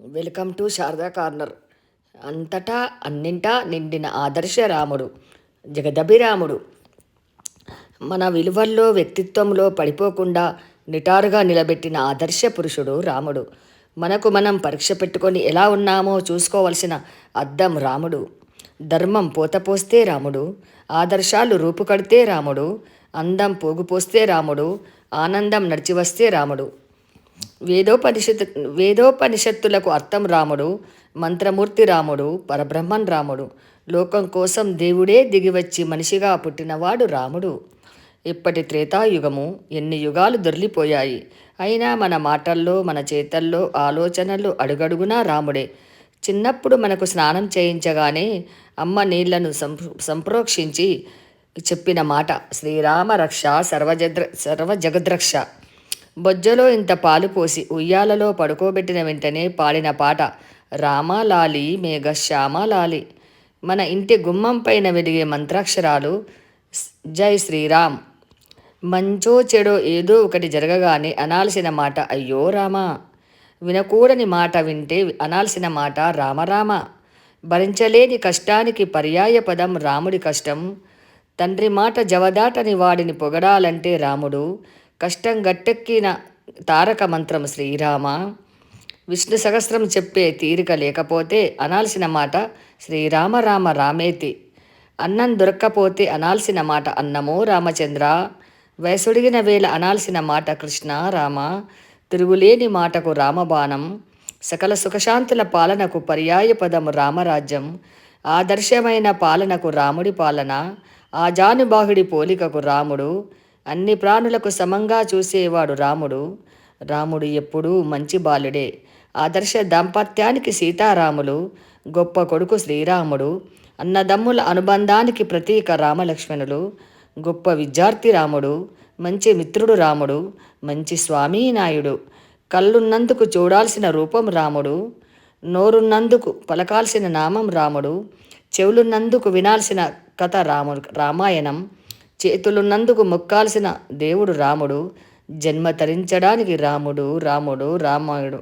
Welcome to Sharada corner. అంతటా అన్నింటా నిండిన ఆదర్శ రాముడు జగదభిరాముడు. మన విలువల్లో వ్యక్తిత్వంలో పడిపోకుండా నిటారుగా నిలబెట్టిన ఆదర్శ పురుషుడు రాముడు. మనకు మనం పరీక్ష పెట్టుకొని ఎలా ఉన్నామో చూసుకోవలసిన అద్దం రాముడు. ధర్మం పోతపోస్తే రాముడు ఆదర్శాలు రూపుకడితే రాముడు అందం పోగుపోస్తే రాముడు ఆనందం నడిచి వస్తే రాముడు. వేదోపనిషత్ వేదోపనిషత్తులకు అర్థం రాముడు మంత్రమూర్తి రాముడు పరబ్రహ్మన్ రాముడు. లోకం కోసం దేవుడే దిగివచ్చి మనిషిగా పుట్టినవాడు రాముడు. ఇప్పటి త్రేతాయుగము ఎన్ని యుగాలు దొర్లిపోయాయి అయినా మన మాటల్లో మన చేతల్లో ఆలోచనలు అడుగడుగునా రాముడే. చిన్నప్పుడు మనకు స్నానం చేయించగానే అమ్మ నీళ్ళను సంప్రోక్షించి చెప్పిన మాట శ్రీరామ రక్ష సర్వజద్ర సర్వజగద్రక్ష బొజ్జలో ఇంత పాలు పోసి ఉయ్యాలలో పడుకోబెట్టిన వెంటనే పాడిన పాట రామాలాలి మేఘ శ్యామలాలి మన ఇంటి గుమ్మం పైన వెలిగే మంత్రాక్షరాలు జై శ్రీరామ్. మంచో చెడో ఏదో ఒకటి జరగగానే అనాల్సిన మాట అయ్యో రామా. వినకూడని మాట వింటే అనాల్సిన మాట రామరామ భరించలేని కష్టానికి పర్యాయ పదం రాముడి కష్టం. తండ్రి మాట జవదాటని వాడిని పొగడాలంటే రాముడు కష్టం గట్టెక్కిన తారక మంత్రం శ్రీరామ. విష్ణు సహస్రం చెప్పే తీరిక లేకపోతే అనాల్సిన మాట శ్రీరామ రామ రామేతి. అన్నం దొరక్కపోతే అనాల్సిన మాట అన్నమో రామచంద్ర. వయసుడిగిన వేళ అనాల్సిన మాట కృష్ణ రామ. తిరుగులేని మాటకు రామబాణం. సకల సుఖశాంతుల పాలనకు పర్యాయ పదము రామరాజ్యం. ఆదర్శమైన పాలనకు రాముడి పాలన. ఆజానుబాహుడి పోలికకు రాముడు. అన్ని ప్రాణులకు సమంగా చూసేవాడు రాముడు. రాముడు ఎప్పుడూ మంచి బాలుడే. ఆదర్శ దాంపత్యానికి సీతారాములు గొప్ప కొడుకు శ్రీరాముడు అన్నదమ్ముల అనుబంధానికి ప్రతీక రామలక్ష్మణులు గొప్ప విద్యార్థి రాముడు మంచి మిత్రుడు రాముడు మంచి స్వామి నాయుడు. కళ్ళున్నందుకు చూడాల్సిన రూపం రాముడు. నోరున్నందుకు పలకాల్సిన నామం రాముడు. చెవులున్నందుకు వినాల్సిన కథ రాము రామాయణం. చేతులున్నందుకు మొక్కాల్సిన దేవుడు రాముడు. జన్మ తరించడానికి రాముడు రాముడు రామాయుడు